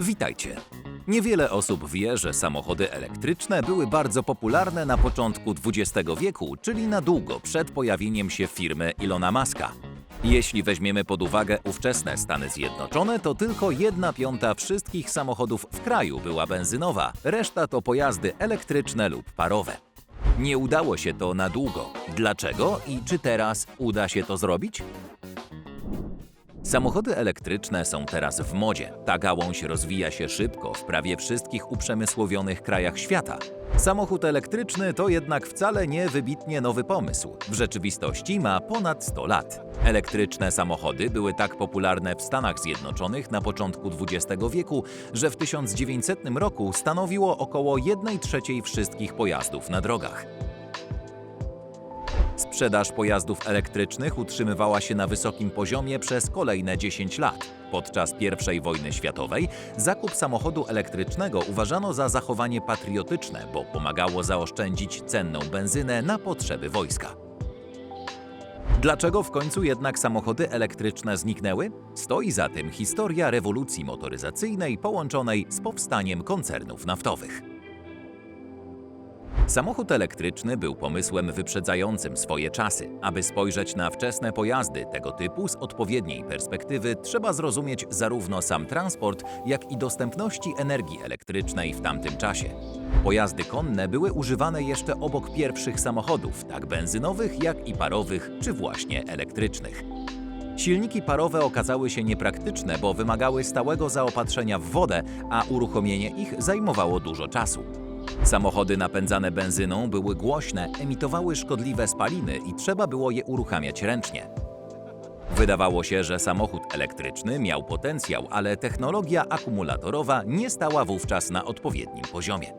Witajcie. Niewiele osób wie, że samochody elektryczne były bardzo popularne na początku XX wieku, czyli na długo przed pojawieniem się firmy Ilona Maska. Jeśli weźmiemy pod uwagę ówczesne Stany Zjednoczone, to tylko jedna piąta wszystkich samochodów w kraju była benzynowa, reszta to pojazdy elektryczne lub parowe. Nie udało się to na długo. Dlaczego i czy teraz uda się to zrobić? Samochody elektryczne są teraz w modzie. Ta gałąź rozwija się szybko w prawie wszystkich uprzemysłowionych krajach świata. Samochód elektryczny to jednak wcale nie wybitnie nowy pomysł. W rzeczywistości ma ponad 100 lat. Elektryczne samochody były tak popularne w Stanach Zjednoczonych na początku XX wieku, że w 1900 roku stanowiło około 1 trzeciej wszystkich pojazdów na drogach. Sprzedaż pojazdów elektrycznych utrzymywała się na wysokim poziomie przez kolejne 10 lat. Podczas I wojny światowej zakup samochodu elektrycznego uważano za zachowanie patriotyczne, bo pomagało zaoszczędzić cenną benzynę na potrzeby wojska. Dlaczego w końcu jednak samochody elektryczne zniknęły? Stoi za tym historia rewolucji motoryzacyjnej połączonej z powstaniem koncernów naftowych. Samochód elektryczny był pomysłem wyprzedzającym swoje czasy. Aby spojrzeć na wczesne pojazdy tego typu z odpowiedniej perspektywy, trzeba zrozumieć zarówno sam transport, jak i dostępności energii elektrycznej w tamtym czasie. Pojazdy konne były używane jeszcze obok pierwszych samochodów, tak benzynowych, jak i parowych, czy właśnie elektrycznych. Silniki parowe okazały się niepraktyczne, bo wymagały stałego zaopatrzenia w wodę, a uruchomienie ich zajmowało dużo czasu. Samochody napędzane benzyną były głośne, emitowały szkodliwe spaliny i trzeba było je uruchamiać ręcznie. Wydawało się, że samochód elektryczny miał potencjał, ale technologia akumulatorowa nie stała wówczas na odpowiednim poziomie.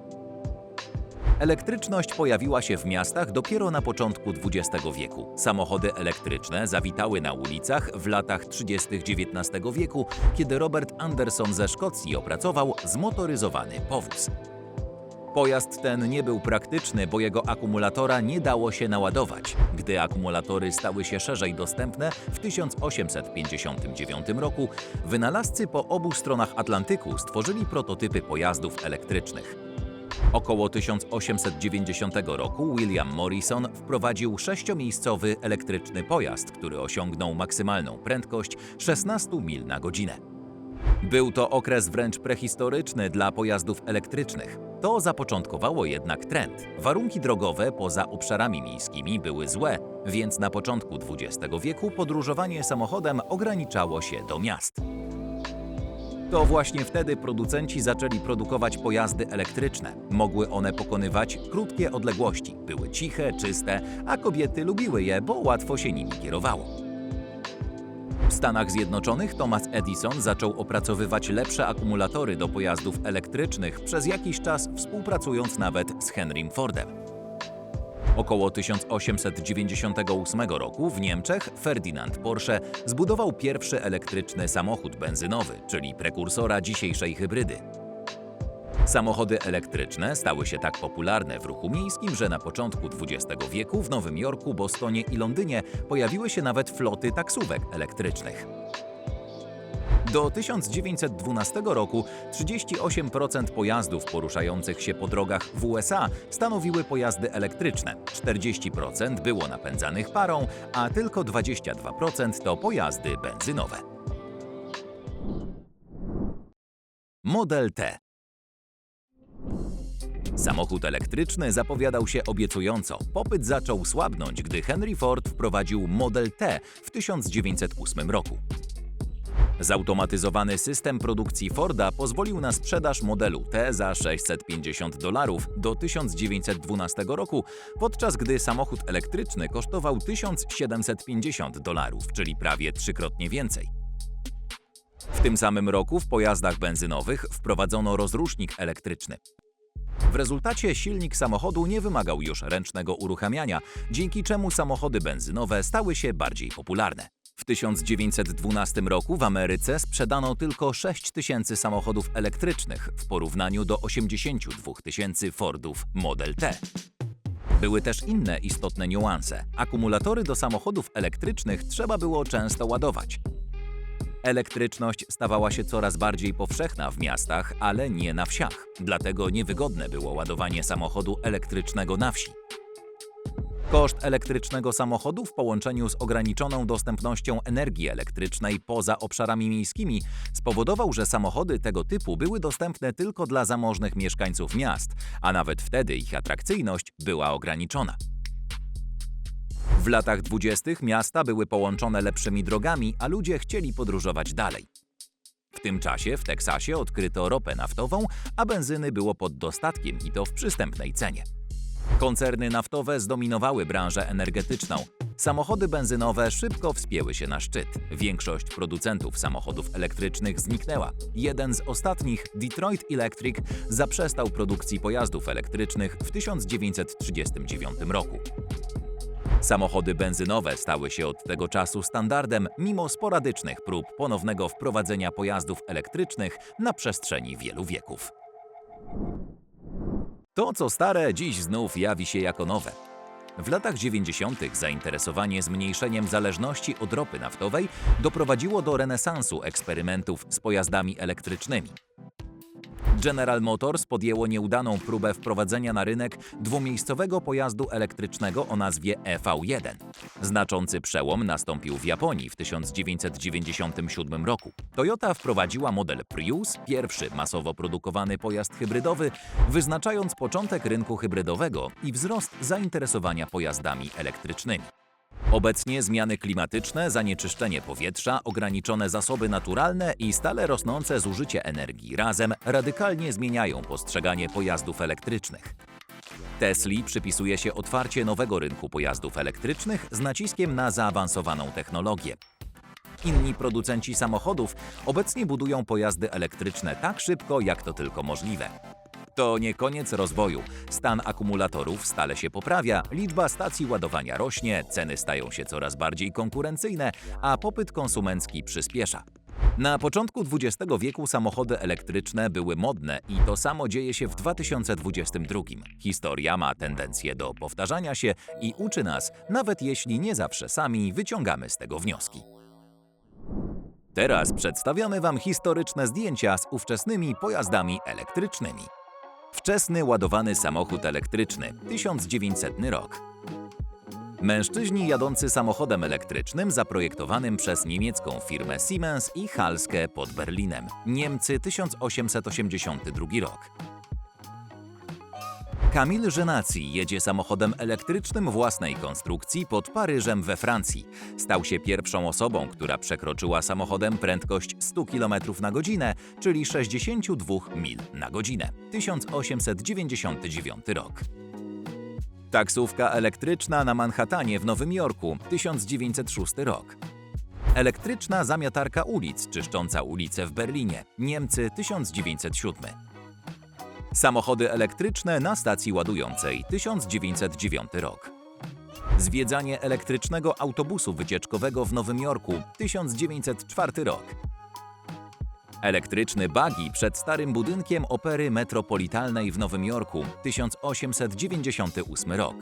Elektryczność pojawiła się w miastach dopiero na początku XX wieku. Samochody elektryczne zawitały na ulicach w latach 30. XIX wieku, kiedy Robert Anderson ze Szkocji opracował zmotoryzowany powóz. Pojazd ten nie był praktyczny, bo jego akumulatora nie dało się naładować. Gdy akumulatory stały się szerzej dostępne w 1859 roku, wynalazcy po obu stronach Atlantyku stworzyli prototypy pojazdów elektrycznych. Około 1890 roku William Morrison wprowadził sześciomiejscowy elektryczny pojazd, który osiągnął maksymalną prędkość 16 mil na godzinę. Był to okres wręcz prehistoryczny dla pojazdów elektrycznych. To zapoczątkowało jednak trend. Warunki drogowe poza obszarami miejskimi były złe, więc na początku XX wieku podróżowanie samochodem ograniczało się do miast. To właśnie wtedy producenci zaczęli produkować pojazdy elektryczne. Mogły one pokonywać krótkie odległości, były ciche, czyste, a kobiety lubiły je, bo łatwo się nimi kierowało. W Stanach Zjednoczonych Thomas Edison zaczął opracowywać lepsze akumulatory do pojazdów elektrycznych, przez jakiś czas współpracując nawet z Henrym Fordem. Około 1898 roku w Niemczech Ferdinand Porsche zbudował pierwszy elektryczny samochód benzynowy, czyli prekursora dzisiejszej hybrydy. Samochody elektryczne stały się tak popularne w ruchu miejskim, że na początku XX wieku w Nowym Jorku, Bostonie i Londynie pojawiły się nawet floty taksówek elektrycznych. Do 1912 roku 38% pojazdów poruszających się po drogach w USA stanowiły pojazdy elektryczne, 40% było napędzanych parą, a tylko 22% to pojazdy benzynowe. Model T Samochód elektryczny zapowiadał się obiecująco. Popyt zaczął słabnąć, gdy Henry Ford wprowadził Model T w 1908 roku. Zautomatyzowany system produkcji Forda pozwolił na sprzedaż modelu T za 650 dolarów do 1912 roku, podczas gdy samochód elektryczny kosztował 1750 dolarów, czyli prawie trzykrotnie więcej. W tym samym roku w pojazdach benzynowych wprowadzono rozrusznik elektryczny. W rezultacie silnik samochodu nie wymagał już ręcznego uruchamiania, dzięki czemu samochody benzynowe stały się bardziej popularne. W 1912 roku w Ameryce sprzedano tylko 6 tysięcy samochodów elektrycznych w porównaniu do 82 tysięcy Fordów Model T. Były też inne istotne niuanse. Akumulatory do samochodów elektrycznych trzeba było często ładować. Elektryczność stawała się coraz bardziej powszechna w miastach, ale nie na wsiach. Dlatego niewygodne było ładowanie samochodu elektrycznego na wsi. Koszt elektrycznego samochodu w połączeniu z ograniczoną dostępnością energii elektrycznej poza obszarami miejskimi spowodował, że samochody tego typu były dostępne tylko dla zamożnych mieszkańców miast, a nawet wtedy ich atrakcyjność była ograniczona. W latach dwudziestych miasta były połączone lepszymi drogami, a ludzie chcieli podróżować dalej. W tym czasie w Teksasie odkryto ropę naftową, a benzyny było pod dostatkiem i to w przystępnej cenie. Koncerny naftowe zdominowały branżę energetyczną. Samochody benzynowe szybko wspięły się na szczyt. Większość producentów samochodów elektrycznych zniknęła. Jeden z ostatnich, Detroit Electric, zaprzestał produkcji pojazdów elektrycznych w 1939 roku. Samochody benzynowe stały się od tego czasu standardem, mimo sporadycznych prób ponownego wprowadzenia pojazdów elektrycznych na przestrzeni wielu wieków. To, co stare, dziś znów jawi się jako nowe. W latach 90. zainteresowanie zmniejszeniem zależności od ropy naftowej doprowadziło do renesansu eksperymentów z pojazdami elektrycznymi. General Motors podjęło nieudaną próbę wprowadzenia na rynek dwumiejscowego pojazdu elektrycznego o nazwie EV1. Znaczący przełom nastąpił w Japonii w 1997 roku. Toyota wprowadziła model Prius, pierwszy masowo produkowany pojazd hybrydowy, wyznaczając początek rynku hybrydowego i wzrost zainteresowania pojazdami elektrycznymi. Obecnie zmiany klimatyczne, zanieczyszczenie powietrza, ograniczone zasoby naturalne i stale rosnące zużycie energii razem radykalnie zmieniają postrzeganie pojazdów elektrycznych. Tesli przypisuje się otwarcie nowego rynku pojazdów elektrycznych z naciskiem na zaawansowaną technologię. Inni producenci samochodów obecnie budują pojazdy elektryczne tak szybko, jak to tylko możliwe. To nie koniec rozwoju. Stan akumulatorów stale się poprawia, liczba stacji ładowania rośnie, ceny stają się coraz bardziej konkurencyjne, a popyt konsumencki przyspiesza. Na początku XX wieku samochody elektryczne były modne i to samo dzieje się w 2022. Historia ma tendencję do powtarzania się i uczy nas, nawet jeśli nie zawsze sami wyciągamy z tego wnioski. Teraz przedstawiamy Wam historyczne zdjęcia z ówczesnymi pojazdami elektrycznymi. Wczesny ładowany samochód elektryczny, 1900 rok. Mężczyźni jadący samochodem elektrycznym zaprojektowanym przez niemiecką firmę Siemens i Halskę pod Berlinem. Niemcy 1882 rok. Kamil Żenacji jedzie samochodem elektrycznym własnej konstrukcji pod Paryżem we Francji. Stał się pierwszą osobą, która przekroczyła samochodem prędkość 100 km na godzinę, czyli 62 mil na godzinę. 1899 rok. Taksówka elektryczna na Manhattanie w Nowym Jorku, 1906 rok. Elektryczna zamiatarka ulic czyszcząca ulice w Berlinie, Niemcy 1907. Samochody elektryczne na stacji ładującej 1909 rok. Zwiedzanie elektrycznego autobusu wycieczkowego w Nowym Jorku 1904 rok. Elektryczny buggy przed starym budynkiem opery metropolitalnej w Nowym Jorku 1898 rok.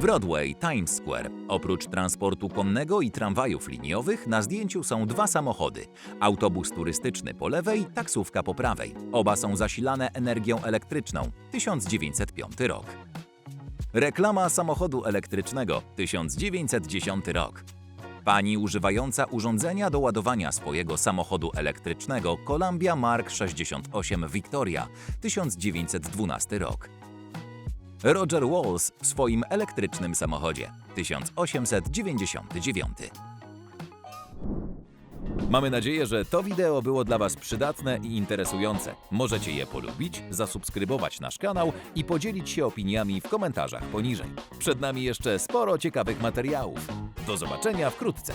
Broadway, Times Square. Oprócz transportu konnego i tramwajów liniowych na zdjęciu są dwa samochody. Autobus turystyczny po lewej, taksówka po prawej. Oba są zasilane energią elektryczną. 1905 rok. Reklama samochodu elektrycznego. 1910 rok. Pani używająca urządzenia do ładowania swojego samochodu elektrycznego Columbia Mark 68 Victoria. 1912 rok. Roger Walls w swoim elektrycznym samochodzie 1899. Mamy nadzieję, że to wideo było dla Was przydatne i interesujące. Możecie je polubić, zasubskrybować nasz kanał i podzielić się opiniami w komentarzach poniżej. Przed nami jeszcze sporo ciekawych materiałów. Do zobaczenia wkrótce.